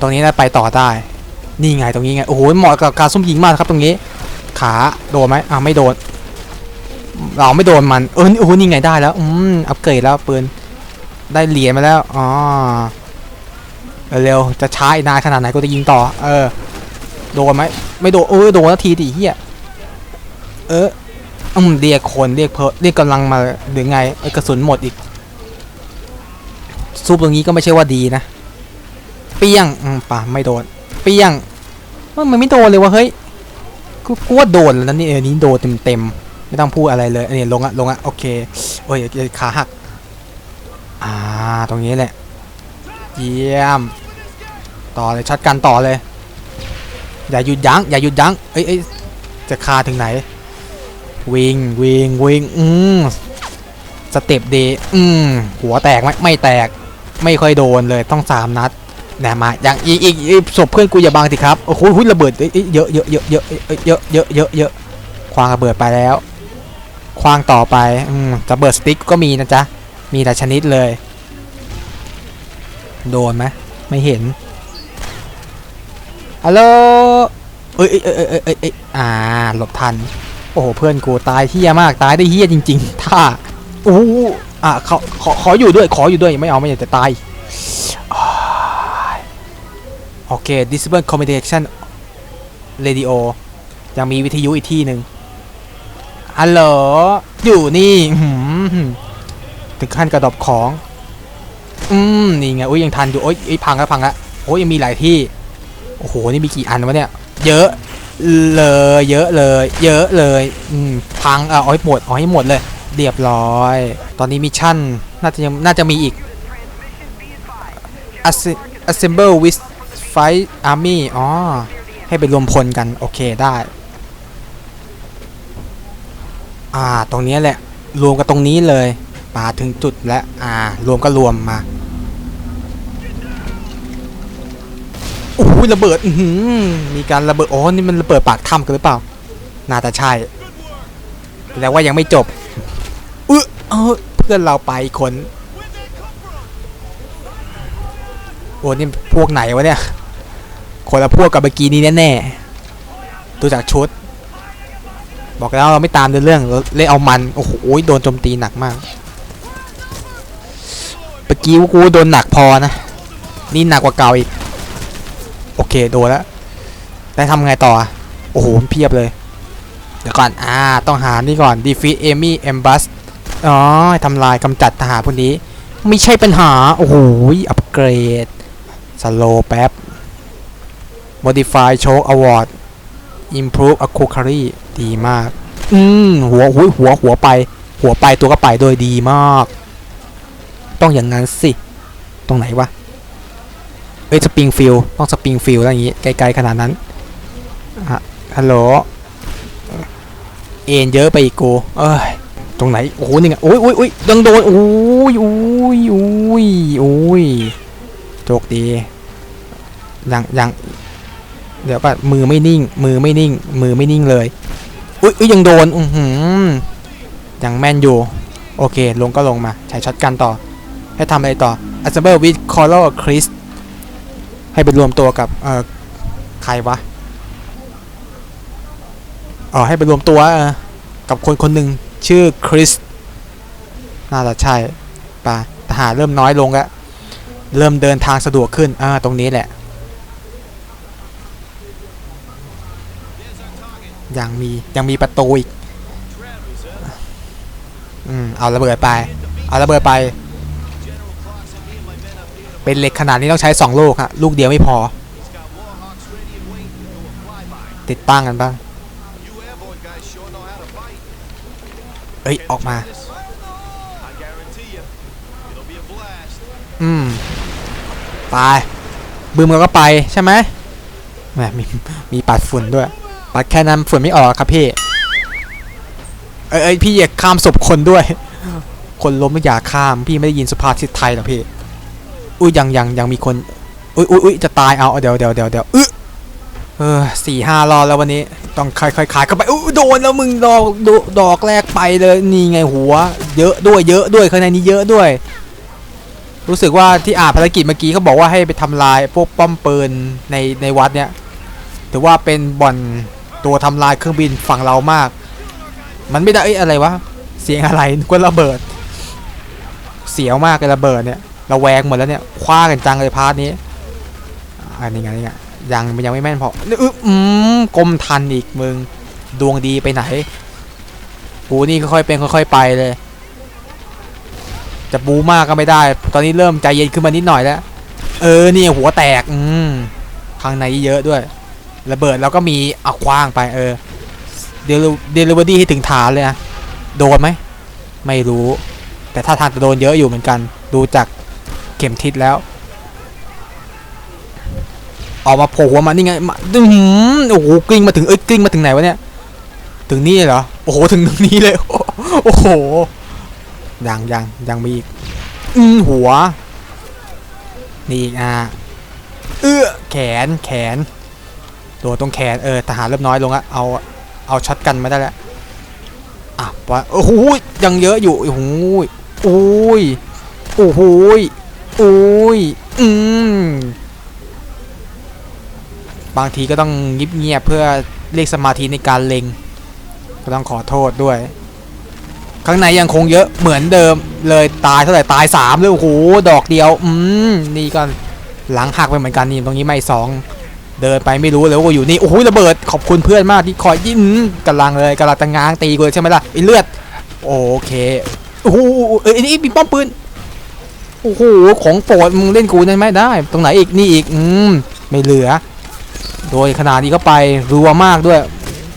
ตรงนี้น่าไปต่อได้ นี่ไงตรงนี้ไง โอ้โหเหมาะกับการซุ่มยิงมากครับตรงนี้ ขาโดนไหมอ่าไม่โดน เราไม่โดนมัน เออโอ้โหนี่ไงได้แล้ว อืมอัปเกรดแล้วปืน ได้เหรียญมาแล้ว อ๋อ เร็วจะช้าอีกนานขนาดไหนกูจะยิงต่อ เออ โดนไหม ไม่โดน เออ โดนนาทีดิเฮียเอออืมเรียกคนเรียกเพอเรียกกำลังมาหรือไงไอกระสุนหมดอีกซูปตรงนี้ก็ไม่ใช่ว่าดีนะ เปี้ยงอืมป่ะไม่โดนเปี้ยงมันไม่โดนเลยวะเฮ้ยกูกูว่าโดนแล้วนี่เออนี้โดนเต็มเต็มๆไม่ต้องพูดอะไรเลยอันนี้ลงอะลงอะโอเคโอ้ยขาหักอ่าตรงนี้แหละ เยี่ยม ต่อเลยช็อตกันต่อเลย อย่าหยุดยั้งอย่าหยุดยั้งเอ้ยเอ้ยจะคาถึงไหน วิ่งวิ่งวิ่งอืมสเต็ปดีอืมหัวแตกไหมไม่แตก ไม่ค่อยโดนเลยต้องสามนัด แหนมาอย่างอีกอีกศพเพื่อนกูอย่าบังสิครับโอ้โหหุ้ยระเบิดเยอะเยอะเยอะเยอะเยอะเยอะเยอะเยอะควางระเบิดไปแล้ว ควางต่อไปอืมระเบิดสติ๊กก็มีนะจ๊ะมีแต่ชนิดเลย โดนไหมไม่เห็นฮัลโหลเอ้ยเอ้ยเอ้ยเอ้ยเอ้ยอ่าหลบทันโอ้โหเพื่อนกูตายเฮี้ยมากตายได้เฮี้ยจริง ๆ ถ้าโอ้อะขอขอขออยู่ด้วยขออยู่ด้วยไม่เอาไม่อยากจะตาย โอเค disable communication radio ยังมีวิทยุอีกที่หนึ่งฮัลโหลอยู่นี่ถึงขั้นกระดอบของ อืม นี่ไงโอ้ยยังทันอยู่ โอ้ยเอ้พังแล้วพังแล้วโอ้ยยังมีหลายที่ โอ้โห นี่มีกี่อันวะเนี่ย เยอะเลย เยอะเลย เยอะเลย อืม พัง เอาเอาให้หมด เอาให้หมดเลย เรียบร้อย ตอนนี้มิชชั่น น่าจะยัง น่าจะมีอีก assemble with fight army อ๋อ ให้ไปรวมพลกัน โอเคได้ อ่า ตรงนี้แหละ รวมกันตรงนี้เลย มาถึงจุดแล้วอ่า รวมก็รวมมา โอ้ยระเบิด อื้อหือมีการระเบิด อ๋อ นี่มันระเบิดปากถ้ำกันหรือเปล่า น่าจะใช่แต่ว่ายังไม่จบเออเออเพื่อนเราไปคนโอ้นี่พวกไหนวะเนี่ย คนละพวกกับเมื่อกี้นี้แน่ๆดูจากชุด บอกแล้วเราไม่ตามเดินเรื่องเราเล่นเอามันโอ้โหโดนโจมตีหนักมากเมื่อกี้กูโดนหนักพอนะนี่หนักกว่าเก่าอีก โอเคโดนแล้วได้ทำไงต่อ โอ้โหเพียบเลย เดี๋ยวก่อน อ่า ต้องหานี่ก่อน defeat enemy ambush อ๋อทำลายกำจัดทหารพวกนี้ ไม่ใช่ปัญหา โอ้โห อัปเกรด สโลแป๊บ modify choke award improve a c u r y ดีมาก อืมหัวหัวหัวหัวไป หัวไปตัวก็ไปโดยดีมาก ต้องอย่างนั้นสิ ตรงไหนวะเอ้ยสปริงฟิลต้องสปริงฟิลอะไรอย่างงี้ไกลๆขนาดนั้นฮะฮัลโหลเอ็นเยอะไปอีกกูเอ้ยตรงไหนโอ้โหนี่ไงโอ้ยโอ้ยโอ้ยดังโดนโอ้ยโอ้ยโอ้ยโอ้ยโชคดียังยัง เดี๋ยวก่อนมือไม่นิ่ง มือไม่นิ่ง มือไม่นิ่งเลย อุ้ยอุ้ยยังโดน อือหือยังแม่นอยู่ โอเค ลงก็ลงมา ใช้ช็อตกันต่อ ให้ทำอะไรต่อ assemble with color Chris ให้ไปรวมตัวกับเอ่อใครวะอ๋อให้ไปรวมตัวกับคนคนหนึ่งชื่อคริสน่าจะใช่ป่ะทหารเริ่มน้อยลงแล้วเริ่มเดินทางสะดวกขึ้นอ่าตรงนี้แหละ ยังมียังมีประตูอีก อืม เอาระเบิดไป เอาระเบิดไป เป็นเหล็กขนาดนี้ต้องใช้2ลูกฮะ ลูกเดียวไม่พอ ติดตั้งกันบ้างเอ้ย ออกมา อืมไปบึมเราก็ไปใช่ไหมแหมมีมีปัดฝุ่นด้วย ปัดแค่นั้นฝุ่นไม่ออกครับพี่ เอ้ยพี่อย่าข้ามศพคนด้วย คนล้มไม่อยากข้าม พี่ไม่ได้ยินสุภาษิตไทยหรอกพี่ อุ้ยยังยังยังมีคน อุ้ยอุ้ยอุ้ยจะตายเอาเดี๋ยวเดี๋ยวเดี๋ยวเดี๋ยวอึะเออสี่ห้ารอบแล้ววันนี้ ต้องค่อยๆขายเข้าไปอุ้ยโดนแล้วมึงดอกดอกดอกแรกไปเลยนี่ไงหัว เยอะด้วยเยอะด้วยข้างในนี้เยอะด้วย รู้สึกว่าที่อ่านภารกิจเมื่อกี้เขาบอกว่าให้ไปทำลายพวกป้อมปืนในในวัดเนี่ยถือว่าเป็นบ่อน ตัวทำลายเครื่องบินฝั่งเรามาก มันไม่ได้เอ้ยอะไรวะ เสียงอะไรกว่าระเบิด เสียวมากเลยระเบิดเนี่ยระแวงหมดแล้วเนี่ยคว้ากันจังเลยพาร์ทนี้อันนี้ไงนี่ไงยังยังไม่แม่นพออืมกลมทันอีกมึงดวงดีไปไหนกูนี่ค่อยๆเป็นค่อยๆไปเลย จะบูมากก็ไม่ได้ ตอนนี้เริ่มใจเย็นขึ้นมานิดหน่อยแล้ว เออนี่หัวแตกอืมข้างในเยอะด้วย ระเบิดแล้วก็มีเอาคว้างไปเออเดลิเดลวอรี่ให้ถึงฐานเลยนะโดนไหมไม่รู้ แต่ถ้าทางจะโดนเยอะอยู่เหมือนกัน ดูจากเข็มทิศแล้ว ออกมาโผล่หัวมานี่ไงมาอื้อหือโอ้โหกลิ้งมาถึงเอ้ยกลิ้งมาถึงไหนวะเนี่ย ถึงนี่เหรอโอ้โหถึงตรงนี้เลยโอ้โหยังยังยังมีอีกอืมหัวนี่อีกอะเอื้อแขนแขน โดนตรงแขนเออทหารเริ่มน้อยลงอะเอาเอาช็อตกันมาได้แล้วอะวะโอ้โหยังเยอะอยู่โอ้โหโอ้ยโอ้โหโอ้ยอืมบางทีก็ต้องยิบเงียบเพื่อเรียกสมาธิในการเล็ง ก็ต้องขอโทษด้วย ข้างในยังคงเยอะเหมือนเดิมเลยตายเท่าไหร่ตายสามเลยโอ้โหดอกเดียว อืมนี่ก็หลังหักไปเหมือนกันนี่ตรงนี้ไม่สอง เดินไปไม่รู้เลยว่าอยู่นี่โอ้โหระเบิดขอบคุณเพื่อนมากที่คอยยิงกำลังเลยกำลังจะง้างตีกูเลยใช่ไหมล่ะไอ้เลือดโอเคโอ้โหเอ้ยนี่มีป้อมปืนโอ้โหของโปรดมึงเล่นกูได้ไหมได้ ตรงไหนอีกนี่อีกอืมไม่เหลือ โดยขนาดนี้ก็ไปรัวมากด้วย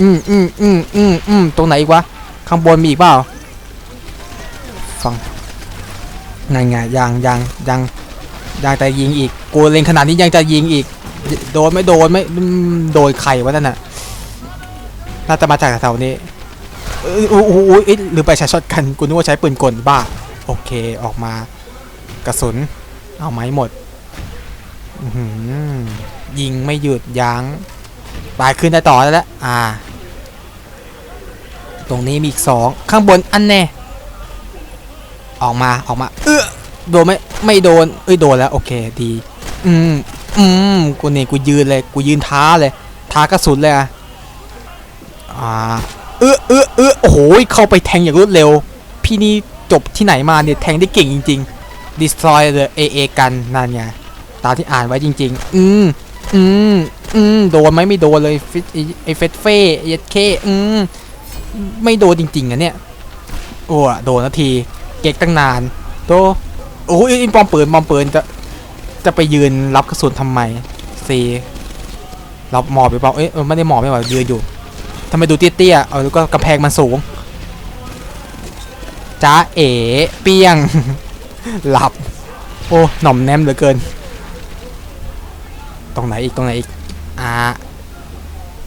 อืมอืมอืมอืมอืมตรงไหนอีกวะข้างบนมีอีกเปล่าฟังนั่นไงยังยังยังยังจะยิงอีกกูเล็งขนาดนี้ยังจะยิงอีก โดนไม่โดนไม่อืมโดนใครวะนั่นน่ะน่าจะมาจากแถวนี้อยโอ้โหโอ้ยเอ้หรือไปใช้ช็อตกันกูนึกว่าใช้ปืนกลบ้าโอเคออกมากระสุน เอาไหมหมดหืยิงไม่หยุดยัง้งตายขึ้นได้ต่อแล้ว อ่า ตรงนี้มีอีกสองข้างบนอันแน่ ออกมาออกมา เออโดนไหมไม่โดน เอ้ยโดนแล้ว โอเคดี อืม อืมกูเนี่ยกูยืนเลยกูยืนท้าเลย ท้ากระสุนเลยอะอ่าเออเออเออโอ้โหเข้าไปแทงอย่างรวดเร็ว พี่นี่จบที่ไหนมาเนี่ยแทงได้เก่งจริง ๆ destroy เลย AA กันนั่นไงตามที่อ่านไว้จริง ๆ อืมอืมอืมโดนไหมไม่โดนเลยฟิตไอเฟสเฟ่เอเคอืมไม่โดนจริง ๆอะเนี่ยโอ้อะโดนนาที เก๊กตั้งนานโตโอ้ยอินปอมปืนปอมปืนจะ จะไปยืนรับกระสุนทำไมซีรับหมอบไปเปล่าเอ๊ะไม่ได้หมอบไม่หว่ายืนอยู่ทำไมดูเตี้ยๆเอาแล้วก็กระแพงมันสูงจ้าเอ๋เปี้ยง หลับ โอ้หน่อมแนมเหลือเกิน ตรงไหนอีกตรงไหนอีกอ่า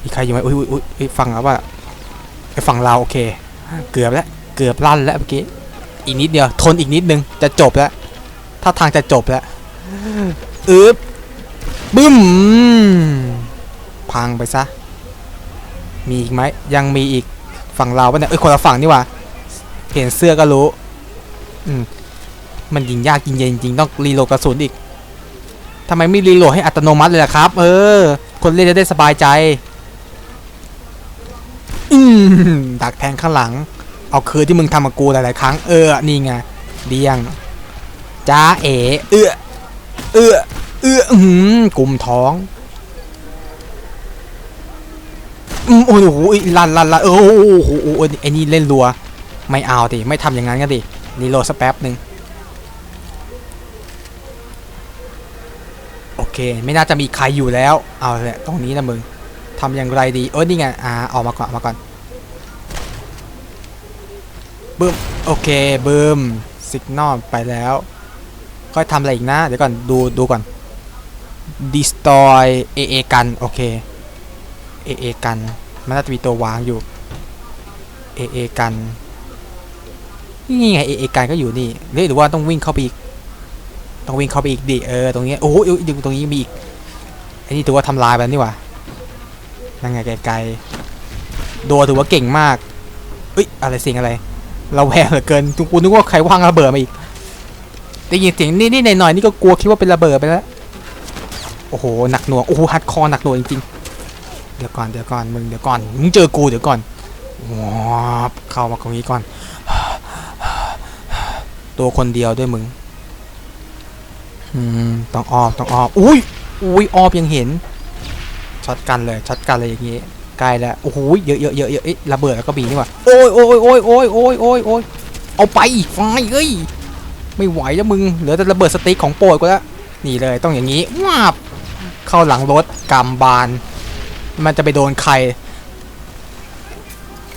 มีใครอยู่ไหมอุ้ยอุ้ยอุ้ยฟังแล้วว่าไอฝั่งเราโอเค เกือบแล้วเกือบลั่นแล้วเมื่อกี้อีกนิดเดียวทนอีกนิดนึงจะจบแล้วถ้าทางจะจบแล้ว อึบบึ้ม พังไปซะ มีอีกไหม ยังมีอีกฝั่งเราปะเนี่ย เอ้ย คนละฝั่งนี่ว่าเห็นเสื้อก็รู้ อืม มันยิงยากยิงเย็นจริงต้องรีโหลดกระสุนอีกทำไมไม่รีโหลดให้อัตโนมัติเลยล่ะครับ เออ คนเล่นจะได้สบายใจ อืม ดักแทงข้างหลัง เอาคืนที่มึงทำกับกูหลายๆครั้ง เออ นี่ไงเดียงจ้าเอ๋เอื้อ เอื้อเอื้ออืมกลุ่มท้องอืมโอ้โหลันลันลันโอ้โหโอ้โหโอ้โหไอ้นี่เล่นรัว ไม่เอาดิไม่ทำอย่างนั้นกันดิรีโหลดสักแป๊บหนึ่งโอเค ไม่น่าจะมีใครอยู่แล้ว เอาแหละตรงนี้นะมึงทำอย่างไรดีเออนี่ไงอ่าออกมาก่อนออกมาก่อนบึ้มโอเคบึ้มสิกนอลไปแล้ว ค่อยทำอะไรอีกนะ เดี๋ยวก่อนดูดูก่อน destroy AA กัน โอเค AA กัน มันน่าจะมีตัววางอยู่ AA กัน นี่ไง AA กันก็อยู่นี่หรือหรือว่าต้องวิ่งเข้าไปอีก ต้องวิ่งเข้าไปอีกดิ เออ ตรงนี้ โอ้โหอยู่ตรงนี้มีอีกไอ้นี่ถือว่าทำลายไปนี่ว่านั่งไงไกลๆโดถือว่าเก่งมากเอ้ย อะไรเสียงอะไร เราแวงเหลือเกินทุกคนนึกว่าใครว่างระเบิดมาอีก ได้ยินเสียงนี่นี่หน่อยๆนี่ก็กลัวคิดว่าเป็นระเบิดไปแล้ว โอ้โหหนักหน่วงโอ้โหฮัดคอหนักหน่วงจริงๆ เดี๋ยวก่อนเดี๋ยวก่อนมึงเดี๋ยวก่อนมึงเจอกูเดี๋ยวก่อนว้าบเข้ามาตรงนี้ก่อน ตัวคนเดียวด้วยมึงอืมต้องออกต้องออกอุ้ยอุ้ยออบยังเห็นช็อตกันเลยช็อตกันเลยอย่างงี้ใกล้แล้วโอ้โหเยอะเยอะเยอะเยอะเอ๊ะระเบิดแล้วก็บีนี่ว่าโอ้ยโอ้ยโอ้ยโอ้ยโอ้ยโอ้ยโอ้ยเอาไปไฟเอ้ย ไม่ไหวแล้วมึงเหลือแต่ระเบิดสติ๊กของโปรดกูแล้วนี่เลยต้องอย่างนี้วาบเข้าหลังรถกำบาน มันจะไปโดนใคร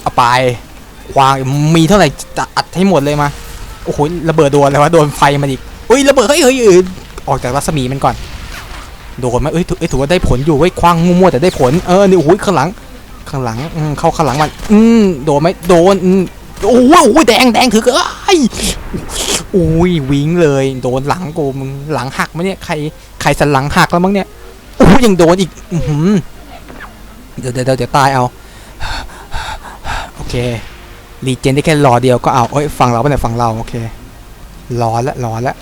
เอาไปวางมีเท่าไหร่จะอัดให้หมดเลยมาโอ้โหระเบิดโดนแล้ววะโดนไฟมันอีกอุ้ยระเบิดเฮ้ยเฮ้ยออกจากรัศมีมันก่อนโดนไหมเอ้ยถือว่าได้ผลอยู่เว้ยคว้างมั่วแต่ได้ผลเออนี่โอ้โหข้างหลังข้างหลังเข้าข้างหลังมันอืมโดนไหมโดนอืมโอ้โหแดงแดงถือเอ้ย อุ้ยวิงเลยโดนหลังกูมึงหลังหักไหมเนี่ยใครใครสันหลังหักแล้วมั้งเนี่ยโอ้ยังโดนอีกอืเดี๋ยวเดี๋ยวเดี๋ยวตายเอาโอเครีเจนได้แค่รอเดียวก็เอาเอ้ยฝั่งเราไม่ได้ฝั่งเราโอเครอแล้วรอแล้ว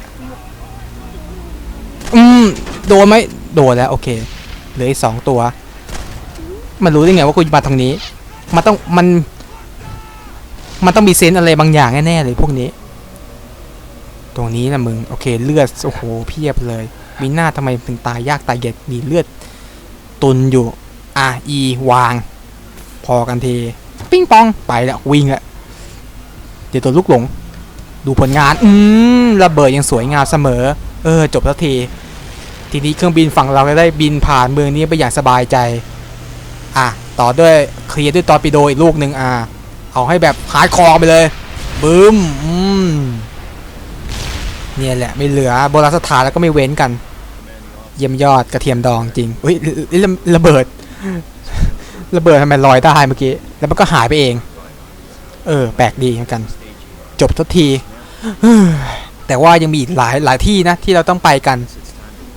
อืมโดนไหมโดนแล้วโอเคเหลืออีกสองตัว มันรู้ได้ไงว่ากูมาทางนี้ มันต้องมัน มันต้องมีเซนอะไรบางอย่างแน่ๆเลยพวกนี้ ตรงนี้นะมึง โอเค เลือด โอ้โห เพียบเลยมีหน้าทำไมถึงตายยากตายเย็ดมีเลือด ตุนอยู่ อะอีวาง พอกันทีปิ้งปองไปแล้ววิ่งละเดี๋ยวตัวลูกหลง ดูผลงาน อืมระเบิดยังสวยงามเสมอ เออ จบแล้วที ทีนี้เครื่องบินฝั่งเราก็ได้บินผ่านเมืองนี้ไปอย่างสบายใจ อะ ต่อด้วยเคลียร์ด้วยตอร์ปิโดอีกลูกหนึ่งอะเอาให้แบบฮาร์ดคอไปเลยบึ้ม อืม เนี่ยแหละไม่เหลือโบราณสถานแล้วก็ไม่เว้นกัน เยี่ยมยอดกระเทียมดองจริงเฮ้ยระเบิด ระเบิดทำไมลอยได้เมื่อกี้ แล้วมันก็หายไปเอง เออ แปลกดีเหมือนกัน จบทุกทีแต่ว่ายังมีอีกหลายหลายที่นะ ที่เราต้องไปกัน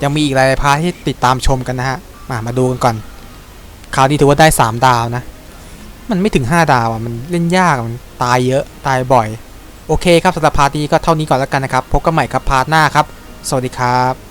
ยังมีอีกหลายพาร์ทที่ติดตามชมกันนะฮะ มามาดูกันก่อน คราวนี้ถือว่าได้3ดาวนะ มันไม่ถึง5ดาวอะมันเล่นยากมันตายเยอะตายบ่อย โอเคครับสำหรับพาร์ทนี้ก็เท่านี้ก่อนแล้วกันนะครับ พบกันใหม่ครับพาร์ทหน้าครับ สวัสดีครับ